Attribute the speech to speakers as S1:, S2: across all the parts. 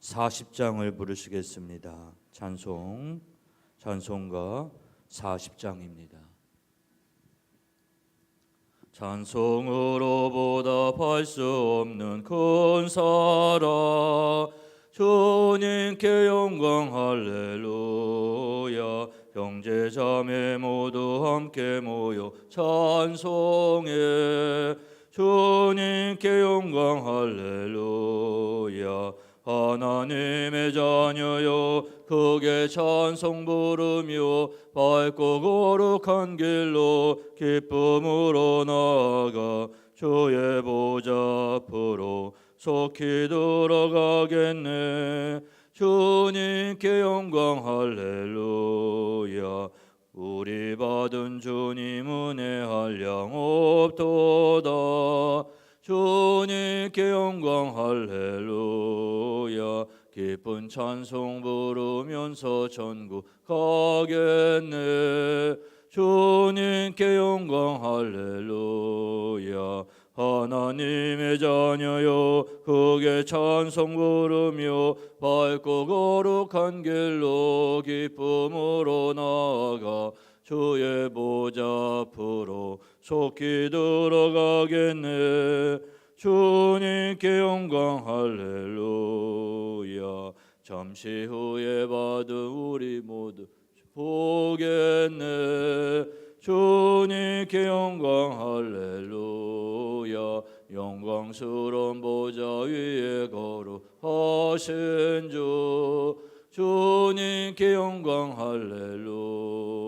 S1: 40장을 부르시겠습니다. 찬송 찬송가 40장입니다. 찬송으로 보답할 수 없는 큰 사랑 주님께 영광 할렐루야 형제 자매 모두 함께 모여 찬송해 주님께 영광 할렐루야 하나님의 자녀여 크게 찬송 부르며 밝고 거룩한 길로 기쁨으로 나아가 주의 보좌 앞으로 속히 들어가겠네. 주님께 영광 할렐루야. 우리 받은 주님 은혜 한량 없도다 주님께 영광 할렐루야. 기쁜 찬송 부르면서 전국 가겠네. 주님께 영광 할렐루야. 하나님의 자녀여 크게 찬송 부르며 밝고 거룩한 길로 기쁨으로 나아가 주의 보좌 앞으로 속히 들어가겠네. 주님께 영광 할렐루야. 잠시 후에 받은 우리 모두 보겠네. 주님께 영광 할렐루야. 영광스러운 보좌 위에 거룩하신 주 주님께 영광 할렐루야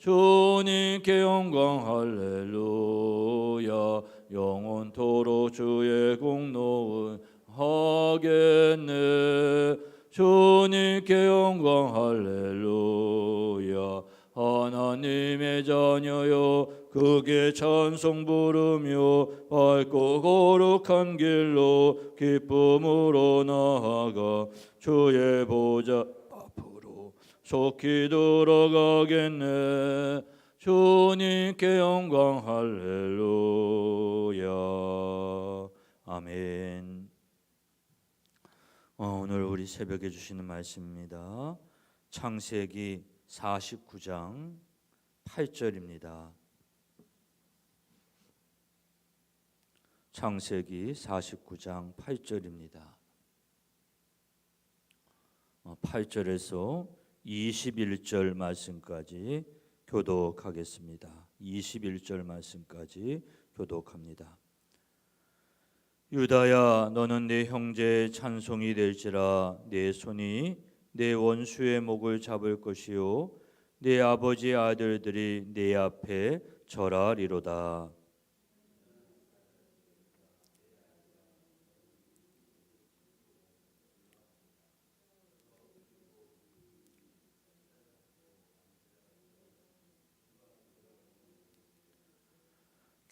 S1: 주님께 영광 할렐루야. 영원토록 주의 공로은 하겠네. 주님께 영광 할렐루야. 하나님의 자녀여 크게 찬송 부르며 밝고 거룩한 길로 기쁨으로 나아가 주의 보좌 속히 들어가겠네 주님께 영광 할렐루야 아멘 어, 오늘 우리 새벽에 주시는 말씀입니다 창세기 49장 8절입니다. 창세기 49장 8절입니다. 8절에서 21절 말씀까지 교독하겠습니다. 21절 말씀까지 교독합니다. 유다야 너는 내 형제의 찬송이 될지라 내 손이 내 원수의 목을 잡을 것이요 내 아버지의 아들들이 내 앞에 절하리로다.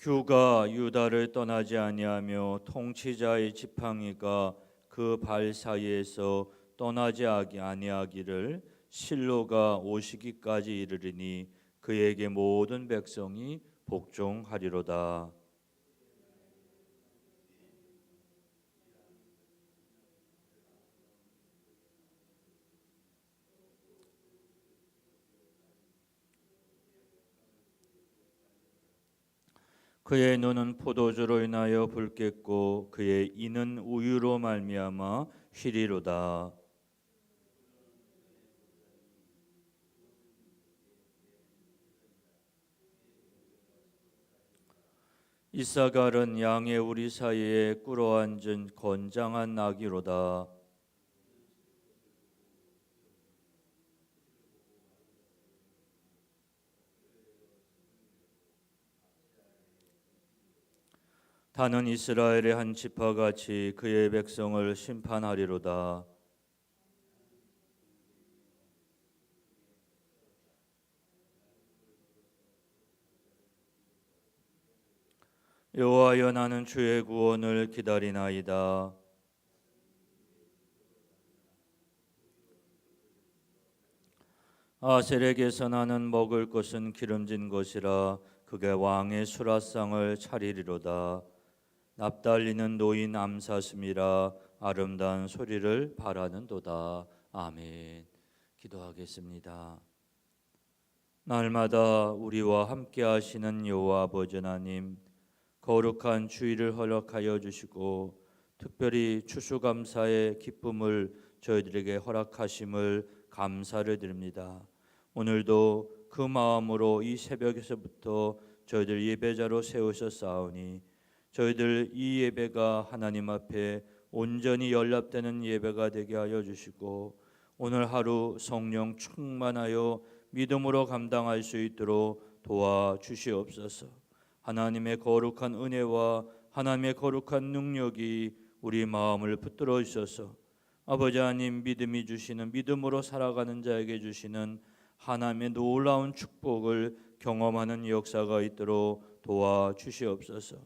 S1: 규가 유다를 떠나지 아니하며 통치자의 지팡이가 그 발 사이에서 떠나지 아니하기를 실로가 오시기까지 이르리니 그에게 모든 백성이 복종하리로다. 그의 눈은 포도주로 인하여 붉겠고 그의 이는 우유로 말미암아 휘리로다. 이사갈은 양의 우리 사이에 꿇어 앉은 건장한 나귀로다. 다는 이스라엘의 한 지파같이 그의 백성을 심판하리로다. 여호와여 나는 주의 구원을 기다리나이다. 아셀에게서 나는 먹을 것은 기름진 것이라 그게 왕의 수라상을 차리리로다. 납달리는 노인 암사슴이라 아름다운 소리를 바라는도다. 아멘. 기도하겠습니다. 날마다 우리와 함께 하시는 여호와 아버지 하나님 거룩한 주의를 허락하여 주시고 특별히 추수감사의 기쁨을 저희들에게 허락하심을 감사를 드립니다. 오늘도 그 마음으로 이 새벽에서부터 저희들 예배자로 세우셨사오니 저희들 이 예배가 하나님 앞에 온전히 연락되는 예배가 되게 하여 주시고 오늘 하루 성령 충만하여 믿음으로 감당할 수 있도록 도와 주시옵소서. 하나님의 거룩한 은혜와 하나님의 거룩한 능력이 우리 마음을 붙들어 주셔서 아버지 하나님 믿음이 주시는 믿음으로 살아가는 자에게 주시는 하나님의 놀라운 축복을 경험하는 역사가 있도록 도와 주시옵소서.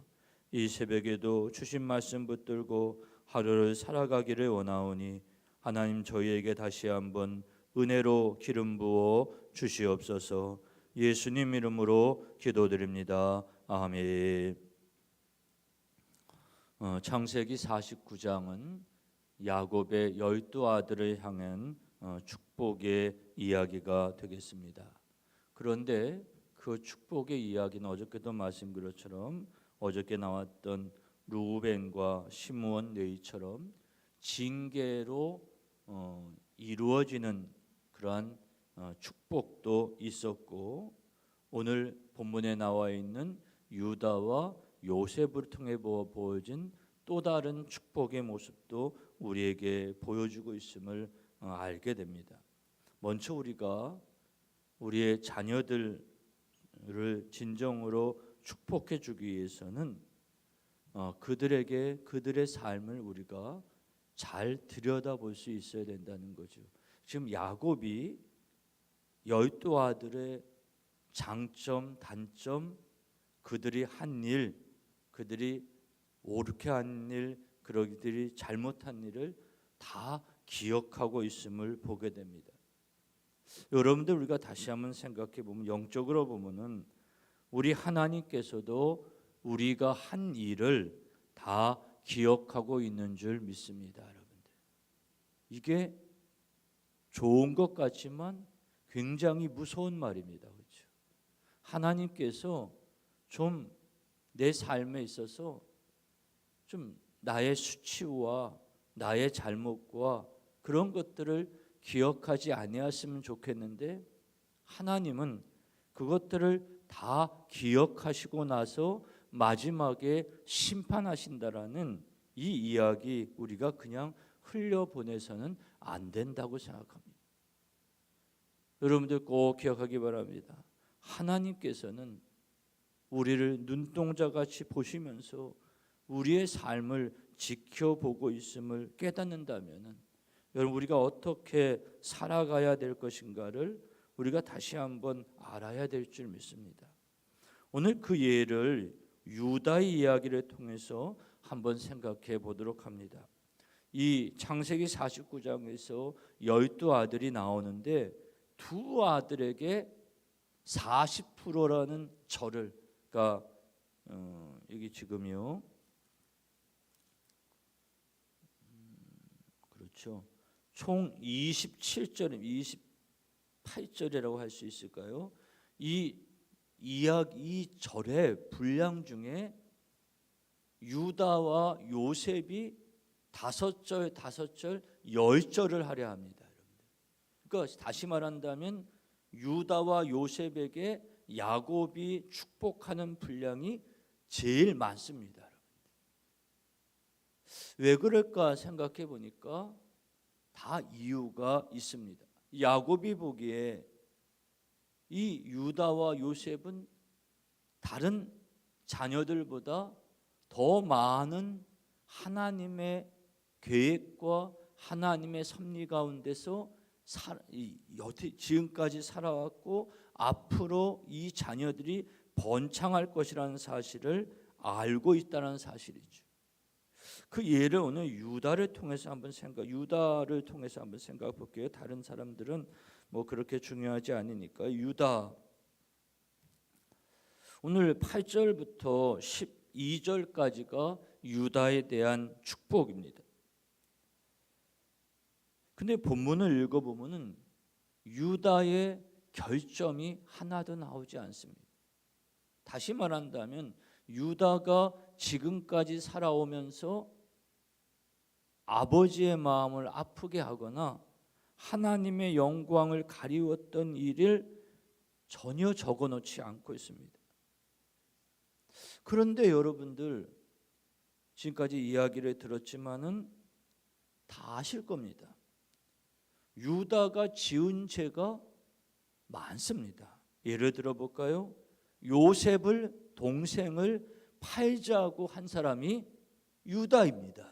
S1: 이 새벽에도 주신 말씀 붙들고 하루를 살아가기를 원하오니 하나님 저희에게 다시 한번 은혜로 기름 부어 주시옵소서. 예수님 이름으로 기도드립니다. 아멘. 어, 창세기 49장은 야곱의 열두 아들을 향한 어, 축복의 이야기가 되겠습니다. 그런데 그 축복의 이야기는 어저께도 말씀드린 것처럼 어저께 나왔던 루벤과 시므온 레이처럼 징계로 어, 이루어지는 그러한 어, 축복도 있었고 오늘 본문에 나와 있는 유다와 요셉을 통해 보여진 또 다른 축복의 모습도 우리에게 보여주고 있음을 어, 알게 됩니다. 먼저 우리가 우리의 자녀들을 진정으로 축복해 주기 위해서는 어, 그들에게 그들의 삶을 우리가 잘 들여다볼 수 있어야 된다는 거죠. 지금 야곱이 열두 아들의 장점, 단점, 그들이 한 일, 그들이 옳게 한 일, 그들이 잘못한 일을 다 기억하고 있음을 보게 됩니다. 여러분들 우리가 다시 한번 생각해 보면 영적으로 보면은 우리 하나님께서도 우리가 한 일을 다 기억하고 있는 줄 믿습니다, 여러분들. 이게 좋은 것 같지만 굉장히 무서운 말입니다. 그렇죠? 하나님께서 좀 내 삶에 있어서 좀 나의 수치와 나의 잘못과 그런 것들을 기억하지 아니했으면 좋겠는데 하나님은 그것들을 다 기억하시고 나서 마지막에 심판하신다라는 이 이야기 우리가 그냥 흘려 보내서는 안 된다고 생각합니다. 여러분들 꼭 기억하기 바랍니다. 하나님께서는 우리를 눈동자 같이 보시면서 우리의 삶을 지켜보고 있음을 깨닫는다면은 여러분 우리가 어떻게 살아가야 될 것인가를 우리가 다시 한번 알아야 될 줄 믿습니다. 오늘 그 예를 유다의 이야기를 통해서 한번 생각해 보도록 합니다. 이 창세기 49장에서 열두 아들이 나오는데 두 아들에게 40%라는 절을 그러니까 어, 여기 지금요. 음, 그렇죠. 총 27절, 28절이라고 할 수 있을까요? 이 이약 이 절의 분량 중에 유다와 요셉이 다섯 절, 다섯 절, 열 절을 하려 합니다. 그러니까 다시 말한다면 유다와 요셉에게 야곱이 축복하는 분량이 제일 많습니다. 왜 그럴까 생각해 보니까 다 이유가 있습니다. 야곱이 보기에 이 유다와 요셉은 다른 자녀들보다 더 많은 하나님의 계획과 하나님의 섭리 가운데서 지금까지 살아왔고 앞으로 이 자녀들이 번창할 것이라는 사실을 알고 있다는 사실이죠. 그 예를 오늘 유다를 통해서 한번 생각, 유다를 통해서 한번 생각해 볼게요. 다른 사람들은 뭐 그렇게 중요하지 않으니까 유다 오늘 8절부터 12절까지가 유다에 대한 축복입니다. 근데 본문을 읽어 보면은 유다의 결점이 하나도 나오지 않습니다. 다시 말한다면 유다가 지금까지 살아오면서 아버지의 마음을 아프게 하거나 하나님의 영광을 가리웠던 일을 전혀 적어 놓지 않고 있습니다. 그런데 여러분들 지금까지 이야기를 들었지만은 다 아실 겁니다. 유다가 지은 죄가 많습니다. 예를 들어 볼까요? 요셉을 동생을 팔자고 한 사람이 유다입니다.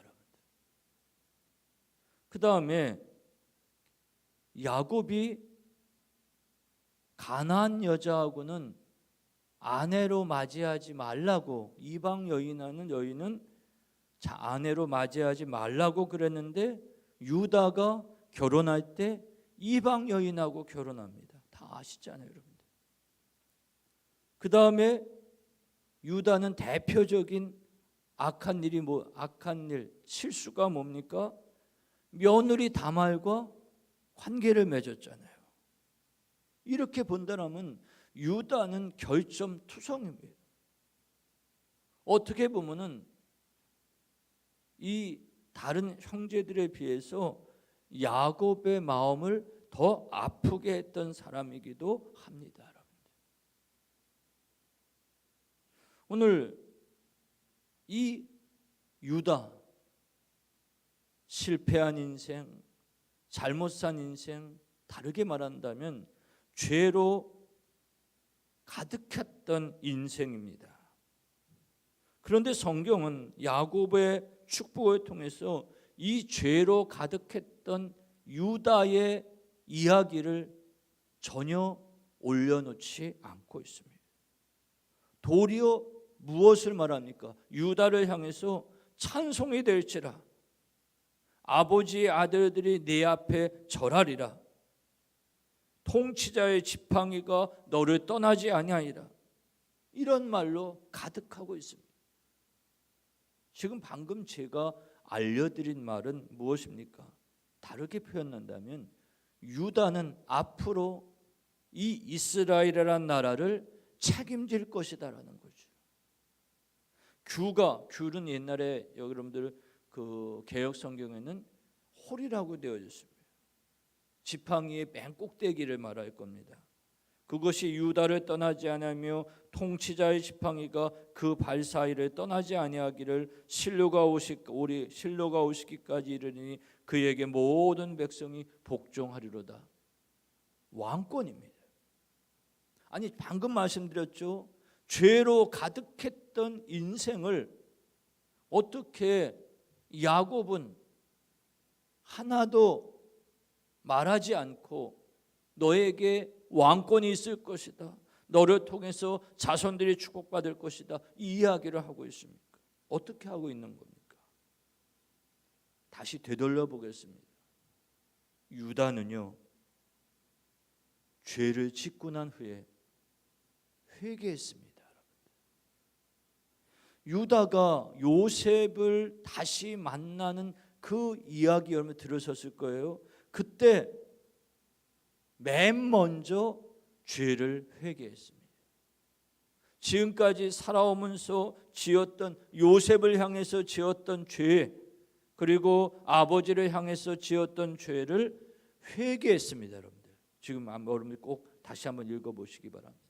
S1: 그 다음에 야곱이 가나안 여자하고는 아내로 맞이하지 말라고 이방 여인하는 여인은 자 아내로 맞이하지 말라고 그랬는데 유다가 결혼할 때 이방 여인하고 결혼합니다. 다 아시잖아요, 여러분들. 그 다음에 유다는 대표적인 악한 일이 뭐 악한 일 실수가 뭡니까? 며느리 다말과 관계를 맺었잖아요. 이렇게 본다면 유다는 결점 투성입니다. 어떻게 보면은 이 다른 형제들에 비해서 야곱의 마음을 더 아프게 했던 사람이기도 합니다. 여러분들. 오늘 이 유다 실패한 인생, 잘못 산 인생, 다르게 말한다면 죄로 가득했던 인생입니다. 그런데 성경은 야곱의 축복을 통해서 이 죄로 가득했던 유다의 이야기를 전혀 올려놓지 않고 있습니다. 도리어 무엇을 말합니까? 유다를 향해서 찬송이 될지라 아버지의 아들들이 내 앞에 절하리라 통치자의 지팡이가 너를 떠나지 아니하리라 이런 말로 가득하고 있습니다. 지금 방금 제가 알려드린 말은 무엇입니까? 다르게 표현한다면 유다는 앞으로 이 이스라엘이라는 나라를 책임질 것이다라는 거죠. 규가 규는 옛날에 여러분들 그 개혁 성경에는 홀이라고 되어져 있습니다. 지팡이의 맨 꼭대기를 말할 겁니다. 그것이 유다를 떠나지 아니하며 통치자의 지팡이가 그 발 사이를 떠나지 아니하기를 실로가 오시 우리 실로가 오시기까지 이르니 그에게 모든 백성이 복종하리로다. 왕권입니다. 아니 방금 말씀드렸죠. 죄로 가득했던 인생을 어떻게 야곱은 하나도 말하지 않고 너에게 왕권이 있을 것이다. 너를 통해서 자손들이 축복받을 것이다. 이 이야기를 하고 있습니까? 어떻게 하고 있는 겁니까? 다시 되돌려 보겠습니다. 유다는요 죄를 짓고 난 후에 회개했습니다. 유다가 요셉을 다시 만나는 그 이야기 여러분 들으셨을 거예요. 그때 맨 먼저 죄를 회개했습니다. 지금까지 살아오면서 지었던 요셉을 향해서 지었던 죄 그리고 아버지를 향해서 지었던 죄를 회개했습니다, 여러분들. 지금 여러분들 꼭 다시 한번 읽어 보시기 바랍니다.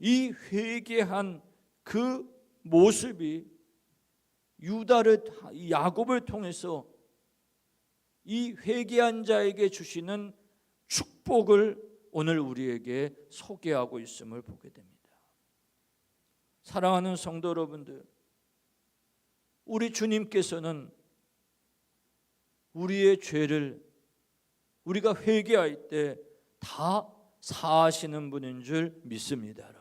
S1: 이 회개한 그 모습이 유다를 야곱을 통해서 이 회개한 자에게 주시는 축복을 오늘 우리에게 소개하고 있음을 보게 됩니다. 사랑하는 성도 여러분들, 우리 주님께서는 우리의 죄를 우리가 회개할 때 다 사하시는 분인 줄 믿습니다.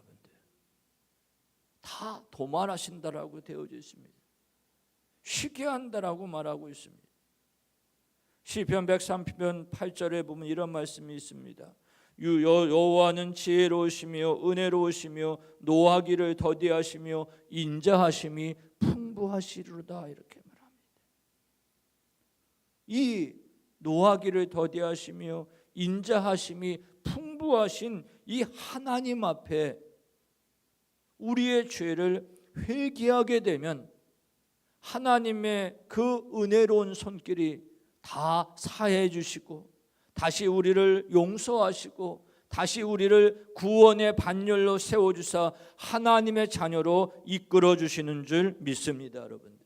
S1: 다 도말하신다라고 되어져 있습니다. 쉬게 한다라고 말하고 있습니다. 시편 103편 8절에 보면 이런 말씀이 있습니다. 유 여- 여호와는 지혜로우시며 은혜로우시며 노하기를 더디하시며 인자하심이 풍부하시리로다 이렇게 말합니다. 이 노하기를 더디하시며 인자하심이 풍부하신 이 하나님 앞에 우리의 죄를 회개하게 되면 하나님의 그 은혜로운 손길이 다 사해 주시고 다시 우리를 용서하시고 다시 우리를 구원의 반열로 세워 주사 하나님의 자녀로 이끌어 주시는 줄 믿습니다, 여러분.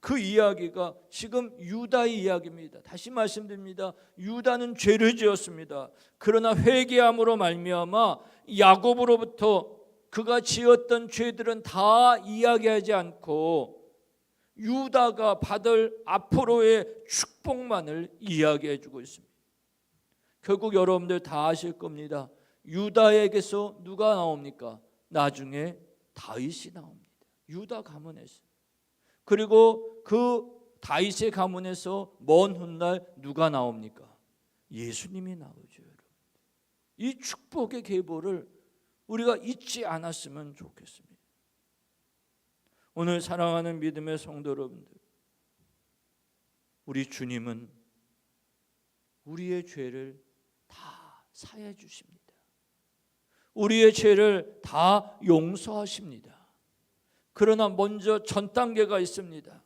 S1: 그 이야기가 지금 유다의 이야기입니다. 다시 말씀드립니다. 유다는 죄를 지었습니다. 그러나 회개함으로 말미암아 야곱으로부터 그가 지었던 죄들은 다 이야기하지 않고 유다가 받을 앞으로의 축복만을 이야기해 주고 있습니다. 결국 여러분들 다 아실 겁니다. 유다에게서 누가 나옵니까? 나중에 다윗이 나옵니다. 유다 가문에서. 그리고 그 다윗의 가문에서 먼 훗날 누가 나옵니까? 예수님이 나오죠, 여러분. 이 축복의 계보를 우리가 잊지 않았으면 좋겠습니다. 오늘 사랑하는 믿음의 성도 여러분들, 우리 주님은 우리의 죄를 다 사해 주십니다. 우리의 죄를 다 용서하십니다. 그러나 먼저 전 단계가 있습니다.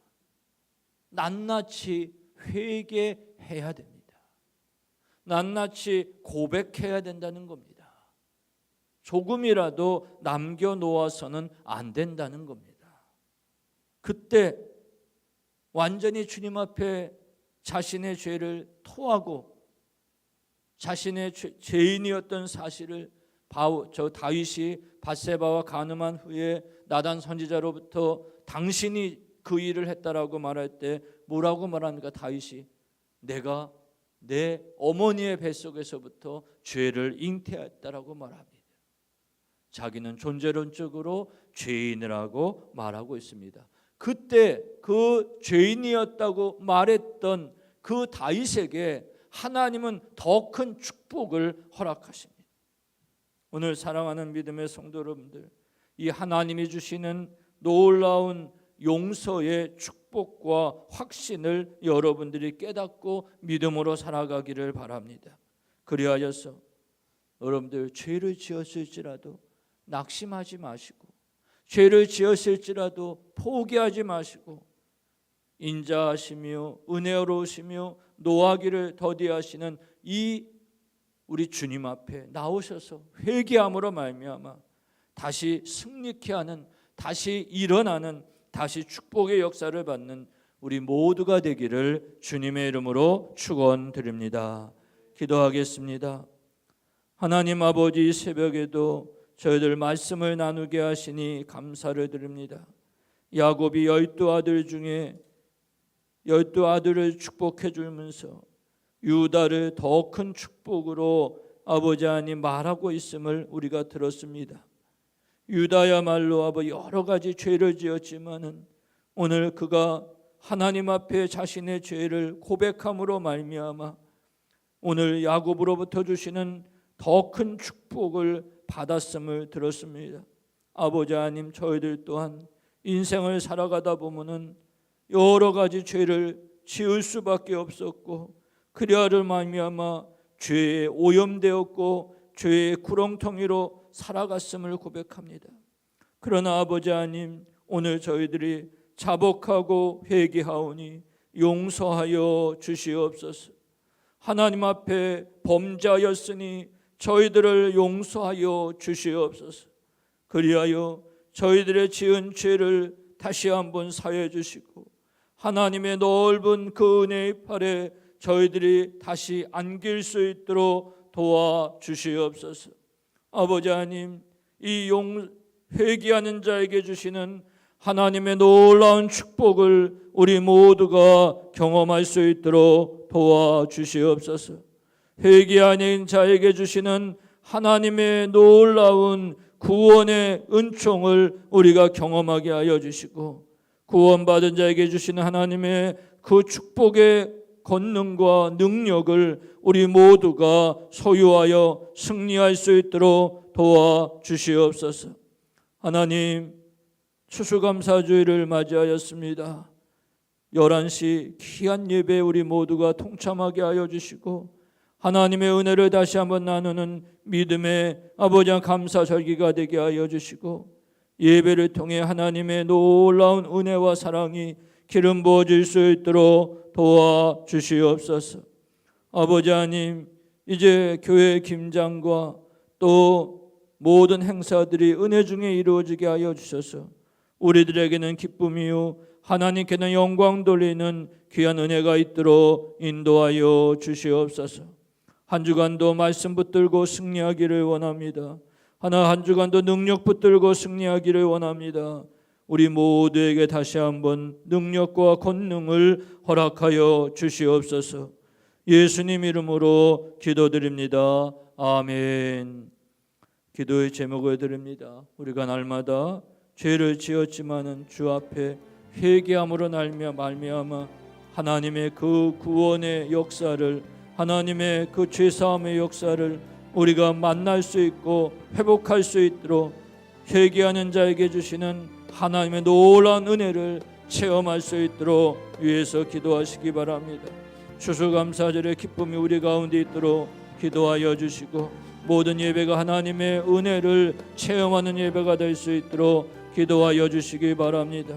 S1: 낱낱이 회개해야 됩니다. 낱낱이 고백해야 된다는 겁니다. 조금이라도 남겨 놓아서는 안 된다는 겁니다. 그때 완전히 주님 앞에 자신의 죄를 토하고 자신의 죄, 죄인이었던 사실을 바우, 저 다윗이 바세바와 간음한 후에 나단 선지자로부터 당신이 그 일을 했다라고 말할 때 뭐라고 말합니까 다윗이 내가 내 어머니의 뱃속에서부터 죄를 잉태했다라고 말합니다. 자기는 존재론적으로 죄인이라고 말하고 있습니다. 그때 그 죄인이었다고 말했던 그 다윗에게 하나님은 더 큰 축복을 허락하십니다. 오늘 사랑하는 믿음의 성도 여러분들, 이 하나님이 주시는 놀라운 용서의 축복과 확신을 여러분들이 깨닫고 믿음으로 살아가기를 바랍니다. 그리하여서 여러분들 죄를 지었을지라도 낙심하지 마시고 죄를 지었을지라도 포기하지 마시고 인자하시며 은혜로우시며 노하기를 더디하시는 이 우리 주님 앞에 나오셔서 회개함으로 말미암아 다시 승리케 하는 다시 일어나는 다시 축복의 역사를 받는 우리 모두가 되기를 주님의 이름으로 축원드립니다. 기도하겠습니다. 하나님 아버지 이 새벽에도 저희들 말씀을 나누게 하시니 감사를 드립니다. 야곱이 열두 아들 중에 열두 아들을 축복해 주면서 유다를 더 큰 축복으로 아버지 하나님 말하고 있음을 우리가 들었습니다. 유다야말로 아버 여러 가지 죄를 지었지만은 오늘 그가 하나님 앞에 자신의 죄를 고백함으로 말미암아 오늘 야곱으로부터 주시는 더 큰 축복을 받았음을 들었습니다. 아버지 하나님 저희들 또한 인생을 살아가다 보면은 여러 가지 죄를 지을 수밖에 없었고 그리하를 말미암아 죄에 오염되었고 죄의 구렁텅이로 살아갔음을 고백합니다. 그러나 아버지 하나님 오늘 저희들이 자복하고 회개하오니 용서하여 주시옵소서. 하나님 앞에 범자였으니 저희들을 용서하여 주시옵소서. 그리하여 저희들의 지은 죄를 다시 한번 사해 주시고 하나님의 넓은 그 은혜의 팔에 저희들이 다시 안길 수 있도록 도와 주시옵소서. 아버지 하나님 이 용 회개하는 자에게 주시는 하나님의 놀라운 축복을 우리 모두가 경험할 수 있도록 도와 주시옵소서. 회개하는 자에게 주시는 하나님의 놀라운 구원의 은총을 우리가 경험하게 하여 주시고 구원받은 자에게 주시는 하나님의 그 축복의 권능과 능력을 우리 모두가 소유하여 승리할 수 있도록 도와 주시옵소서. 하나님 추수감사주의를 맞이하였습니다. 11시 귀한 예배 우리 모두가 통참하게 하여 주시고 하나님의 은혜를 다시 한번 나누는 믿음의 아버지 감사 절기가 되게 하여 주시고 예배를 통해 하나님의 놀라운 은혜와 사랑이 기름 부어질 수 있도록 도와 주시옵소서. 아버지 하나님 이제 교회 김장과 또 모든 행사들이 은혜 중에 이루어지게 하여 주셔서 우리들에게는 기쁨이요 하나님께는 영광 돌리는 귀한 은혜가 있도록 인도하여 주시옵소서. 한 주간도 말씀 붙들고 승리하기를 원합니다. 하나 한 주간도 능력 붙들고 승리하기를 원합니다. 우리 모두에게 다시 한번 능력과 권능을 허락하여 주시옵소서. 예수님 이름으로 기도드립니다. 아멘. 기도의 제목을 드립니다. 우리가 날마다 죄를 지었지만은 주 앞에 회개함으로 날며 말미암아 하나님의 그 구원의 역사를 하나님의 그 죄사함의 역사를 우리가 만날 수 있고 회복할 수 있도록 회개하는 자에게 주시는 하나님의 놀라운 은혜를 체험할 수 있도록 위해서 기도하시기 바랍니다. 추수감사절의 기쁨이 우리 가운데 있도록 기도하여 주시고 모든 예배가 하나님의 은혜를 체험하는 예배가 될 수 있도록 기도하여 주시기 바랍니다.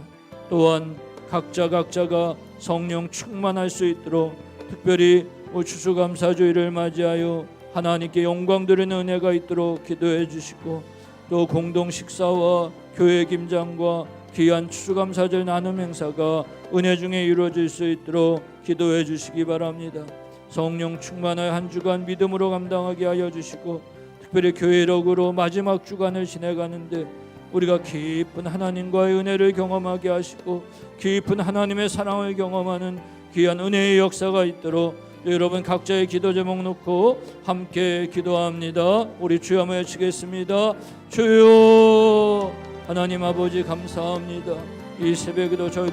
S1: 또한 각자 각자가 성령 충만할 수 있도록 특별히 추수감사주의를 맞이하여 하나님께 영광 드리는 은혜가 있도록 기도해 주시고 또 공동 식사와 교회 김장과 귀한 추수감사절 나눔 행사가 은혜 중에 이루어질 수 있도록 기도해 주시기 바랍니다. 성령 충만하여 한 주간 믿음으로 감당하게 하여 주시고 특별히 교회력으로 마지막 주간을 지내가는데 우리가 깊은 하나님과의 은혜를 경험하게 하시고 깊은 하나님의 사랑을 경험하는 귀한 은혜의 역사가 있도록 여러분 각자의 기도 제목 놓고 함께 기도합니다. 우리 주여 한번 외치겠습니다. 주여 하나님 아버지 감사합니다. 이 새벽에도 저희